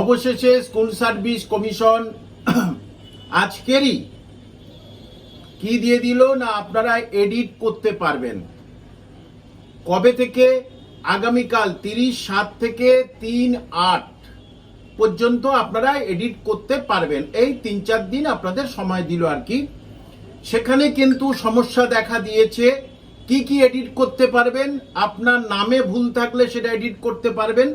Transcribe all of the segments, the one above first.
অবশেষে school service commission আজকেরই কি দিয়ে দিল না আপনারা এডিট করতে পারবেন? কবে থেকে? আগামীকাল তিরিশ সাত থেকে তিন আট পর্যন্ত আপনারা এডিট করতে পারবেন। এই তিন চার দিন আপনাদের সময় দিল আর কি। সেখানে কিন্তু সমস্যা দেখা দিয়েছে। কি কি এডিট করতে পারবেন? আপনার নামে ভুল থাকলে সেটা এডিট করতে পারবেন।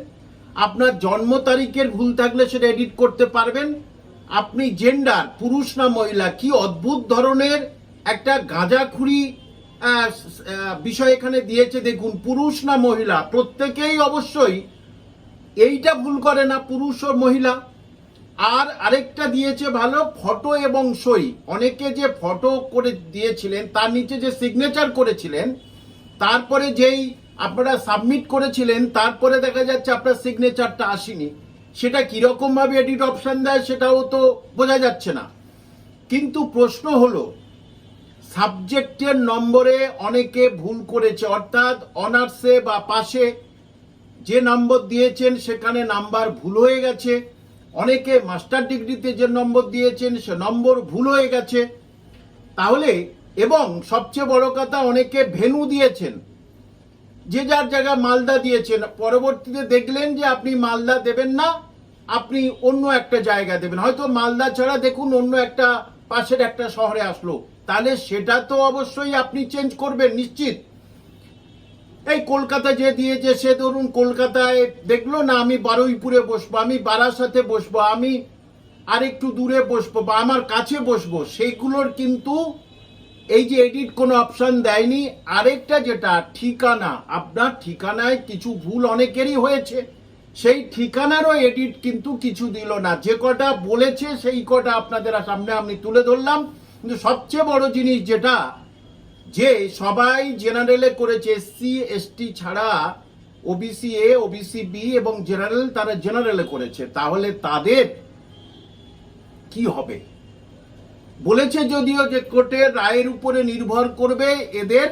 আপনার জন্ম তারিখের ভুল থাকলে সেটা এডিট করতে পারবেন। আপনি জেন্ডার পুরুষ না মহিলা, কি অদ্ভুত ধরনের একটা গাঁজাখুরি বিষয় এখানে দিয়েছে দেখুন, পুরুষ না মহিলা, প্রত্যেকেই অবশ্যই এইটা ভুল করে না, পুরুষ ও মহিলা। আর আরেকটা দিয়েছে ভালো, ফটো এবং সই। অনেকে যে ফটো করে দিয়েছিলেন, তার নিচে যে সিগনেচার করেছিলেন, তারপরে যেই আপনারা সাবমিট করেছিলেন, তারপরে দেখা যাচ্ছে আপনার সিগনেচারটা আসেনি। সেটা কীরকম ভাবে এডিট অপশন দেয় সেটাও তো বোঝা যাচ্ছে না। কিন্তু প্রশ্ন হলো সাবজেক্টের নম্বরে অনেকে ভুল করেছে, অর্থাৎ অনার্সে বা পাশে যে নম্বর দিয়েছেন, সেখানে নাম্বার ভুল হয়ে গেছে। অনেকে মাস্টার ডিগ্রিতে যে নম্বর দিয়েছেন, সে নম্বর ভুল হয়ে গেছে। তাহলে, এবং সবচেয়ে বড় কথা, অনেকে ভেনু দিয়েছেন। যে যার জায়গা মালদা দিয়েছেন, পরবর্তীতে দেখলেন যে আপনি মালদা দেবেন না, আপনি অন্য একটা জায়গা দেবেন। হয়তো মালদা ছাড়া দেখুন অন্য একটা পাশের একটা শহরে আসলো। তাহলে সেটা তো অবশ্যই আপনি চেঞ্জ করবেন, নিশ্চিত। এই কলকাতা যে দিয়েছে, সে ধরুন কলকাতায় দেখল না, আমি বারুইপুরে বসবো, আমি বারাসাতে বসবো, আমি আর একটু দূরে বসবো বা আমার কাছে বসবো সেইগুলোর কিন্তু এই যে এডিট কোনো অপশান দেয়নি, আরেকটা যেটা, ঠিকানা। আপনার ঠিকানায় কিছু ভুল অনেকেরই হয়েছে। সেই ঠিকানারও এডিট কিন্তু কিছু দিল না। যে কটা বলেছে, সেই কটা আপনাদের সামনে আমি তুলে ধরলাম। কিন্তু সবচেয়ে বড় জিনিস যেটা, যে সবাই জেনারেলে করেছে এসসি এসটি ছাড়া ওবিসি এ ওবিসি বি এবং জেনারেল তারা জেনারেলে করেছে। তাহলে তাদের কি হবে? বলেছে যদিও যে কোর্টের রায়ের উপরে নির্ভর করবে এদের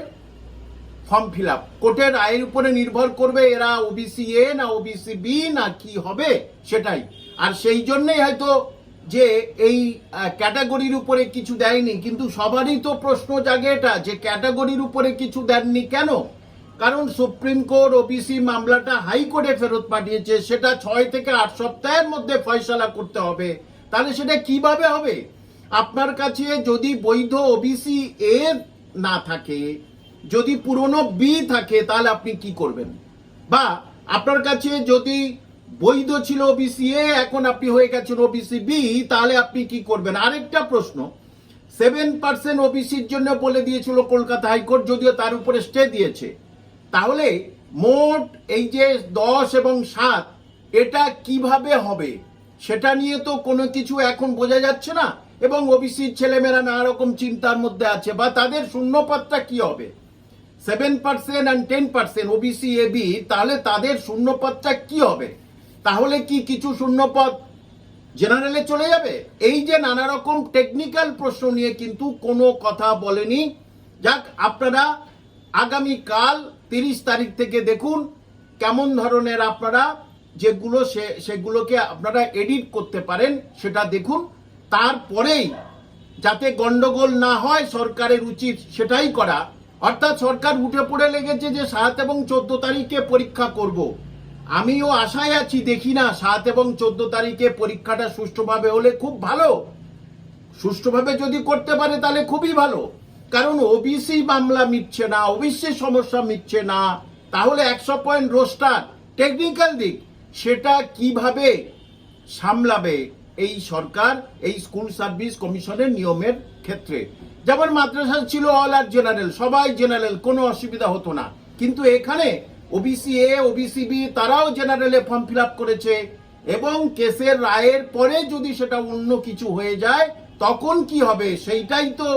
ফর্ম ফিল আপ। কোর্টের রায়ের উপরে নির্ভর করবে এরা ওবিসি এ না ওবিসি বি না কি হবে সেটাই। আর সেই জন্যই হয়তো যে এই ক্যাটাগরির উপরে কিছু দেয়নি, কিন্তু সবারই তো প্রশ্ন জাগে এটা, যে ক্যাটাগরির উপরে কিছু দেননি কেন? কারণ সুপ্রিম কোর্ট ওবিসি মামলাটা হাইকোর্টে ফেরত পাঠিয়েছে, সেটা ছয় থেকে আট সপ্তাহের মধ্যে ফয়সালা করতে হবে। তাহলে সেটা কীভাবে হবে? আপনার কাছে যদি বৈধ ওবিসি এ না থাকে, যদি পুরনো বি থাকে, তাহলে আপনি কি করবেন? বা আপনার কাছে যদি বৈধ ছিল ওবিসি এ এখন আপনি হয়ে গেছেন ওবিসি বি তাহলে আপনি কি করবেন? আরেকটা প্রশ্ন। সেভেন পার্সেন্ট ওবিসির জন্য বলে দিয়েছিল কলকাতা হাইকোর্ট, যদিও তার উপরে স্টে দিয়েছে। তাহলে মোট এই যে দশ এবং সাত, এটা কীভাবে হবে? সেটা নিয়ে তো কোনো কিছু এখন বোঝা যাচ্ছে না। এবং ওবিসির ছেলেমেয়েরা নানা রকম চিন্তার মধ্যে আছে, বা তাদের শূন্যপদটা কি হবে? Seven percent and ten percent OBC AB তাহলে তাদের শূন্যপদটা কি হবে? তাহলে কি কিছু শূন্যপদ জেনারেলে চলে যাবে? এই যে নানা রকম টেকনিক্যাল প্রশ্ন নিয়ে কিন্তু কোনো কথা বলেনি। যাক, আপনারা আগামী কাল তিরিশ তারিখ থেকে দেখুন কেমন ধরনের আপনারা যেগুলো সে, সেগুলোকে আপনারা এডিট করতে পারেন, সেটা দেখুন। তারপরেই যাতে গন্ডগোল না হয় সরকারের উচিত সেটাই করা। অর্থাৎ সরকার উঠে পড়ে লেগেছে যে সাত এবং চোদ্দ তারিখে পরীক্ষা করব। আমিও আশায় আছি, দেখি না সাত এবং চোদ্দ তারিখে পরীক্ষাটা সুষ্ঠুভাবে হলে খুব ভালো। সুষ্ঠুভাবে যদি করতে পারে তাহলে খুবই ভালো। কারণ ওবিসি মামলা মিটছে না ওবিসি সমস্যা মিটছে না। তাহলে একশো পয়েন্ট রোস্টার। টেকনিক্যাল দিক, সেটা কীভাবে সামলাবে? এই সরকার, এই স্কুল সার্ভিস কমিশনের নিয়মের ক্ষেত্রে। যেমন মাদ্রাসা ছিল অল আর জেনারেল সবাই জেনারেল কোনো অসুবিধা হতো না। কিন্তু এখানে ওবিসি এ ওবিসি বি তারাও জেনারেলে ফর্ম ফিল করেছে। এবং কেসের রায়ের পরে যদি সেটা অন্য কিছু হয়ে যায়, তখন কি হবে? সেইটাই তো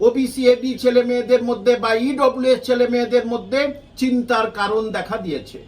ওবিসি এবি ছেলে মেয়েদের মধ্যে বা ইডব্লিউএস ছেলে মেয়েদের মধ্যে চিন্তার কারণ দেখা দিয়েছে।